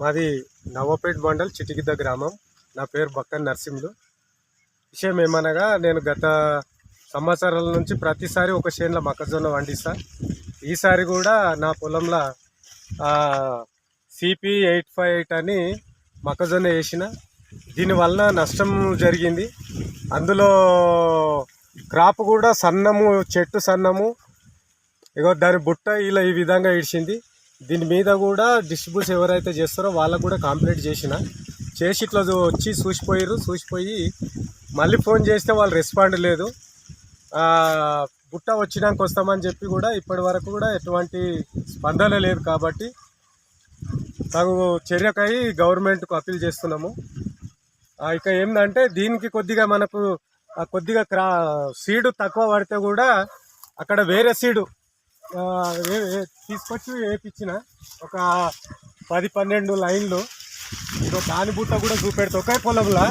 మాది నవపేట్ మండల్ చిటిగిద్ద గ్రామం. నా పేరు బక్కన్ నర్సింహులు. విషయం ఏమనగా నేను గత సంవత్సరాల నుంచి ప్రతిసారి ఒక చేనులో మొక్కజొన్న వండిస్తా. ఈసారి కూడా నా పొలంలో సిపి ఎయిట్ ఫైవ్ ఎయిట్ అని మొక్కజొన్న వేసిన. దీనివల్ల నష్టం జరిగింది. అందులో క్రాప్ కూడా సన్నము చెట్టు సన్నము. ఇగో దాని బుట్ట ఇలా ఈ విధంగా ఇడిచింది దీని మీద కూడా డిస్ట్రిబ్యూట్స్ ఎవరైతే చేస్తారో వాళ్ళకు కూడా కంప్లీట్ చేసిన. చేసి ఇట్లా వచ్చి చూసిపోయారు చూసిపోయి మళ్ళీ ఫోన్ చేస్తే వాళ్ళు రెస్పాండ్ లేదు. బుట్ట వచ్చినాక వస్తామని చెప్పి కూడా ఇప్పటి వరకు కూడా ఎటువంటి స్పందన లేదు కాబట్టి తగు చర్యకై గవర్నమెంట్కు అప్పీల్ చేస్తున్నాము. ఇక ఏంటంటే దీనికి కొద్దిగా మనకు కొద్దిగా క్రా సీడు తక్కువ పడితే కూడా అక్కడ వేరే సీడు తీసుకొచ్చి వేపించిన. ఒక పది పన్నెండు లైన్లు. ఇదో దాని బుట్ట కూడా చూపెడితే. ఒకే పొలంలా?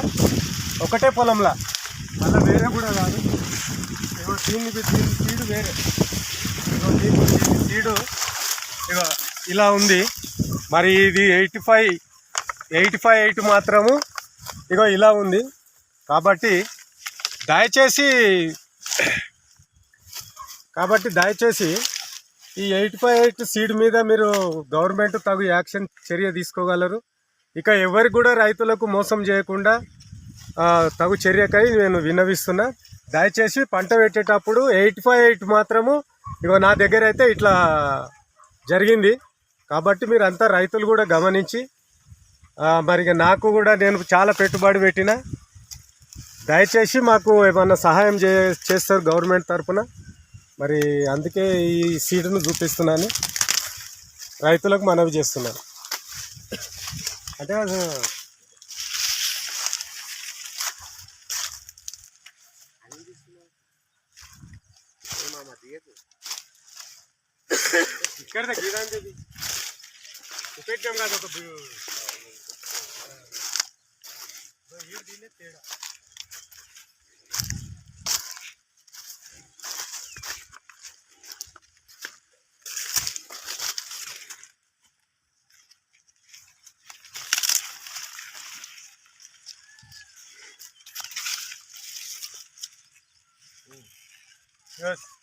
ఒకటే పొలంలా? మళ్ళీ వేరే కూడా కాదు. ఇగో దీన్ని దీని సీడు వేరే. ఇగో దీని దీని సీడు ఇగో ఇలా ఉంది. మరి ఇది eighty five eighty five eight మాత్రము ఇగో ఇలా ఉంది. కాబట్టి దయచేసి కాబట్టి దయచేసి ఈ ఎయిట్ ఫైవ్ ఎయిట్ సీడ్ మీద మీరు గవర్నమెంట్ తగు యాక్షన్ చర్య తీసుకోగలరు. ఇక ఎవరికి కూడా రైతులకు మోసం చేయకుండా తగు చర్యకై నేను విన్నవిస్తున్నా. దయచేసి పంట పెట్టేటప్పుడు ఎయిట్ ఫైవ్ ఎయిట్ మాత్రము ఇగో నా దగ్గర అయితే ఇట్లా జరిగింది. కాబట్టి మీరు అంతా రైతులు కూడా గమనించి మరి నాకు కూడా నేను చాలా పెట్టుబడి పెట్టిన. దయచేసి మాకు ఏమన్నా సహాయం చే చేస్తారు గవర్నమెంట్ తరఫున మరి అందుకే ఈ సీటును చూపిస్తున్నాను రైతులకు మనవి చేస్తున్నాను. అంటే ఇక్కడ గీదాంజలి పెట్టాం కదా ఒక తేడా Yes.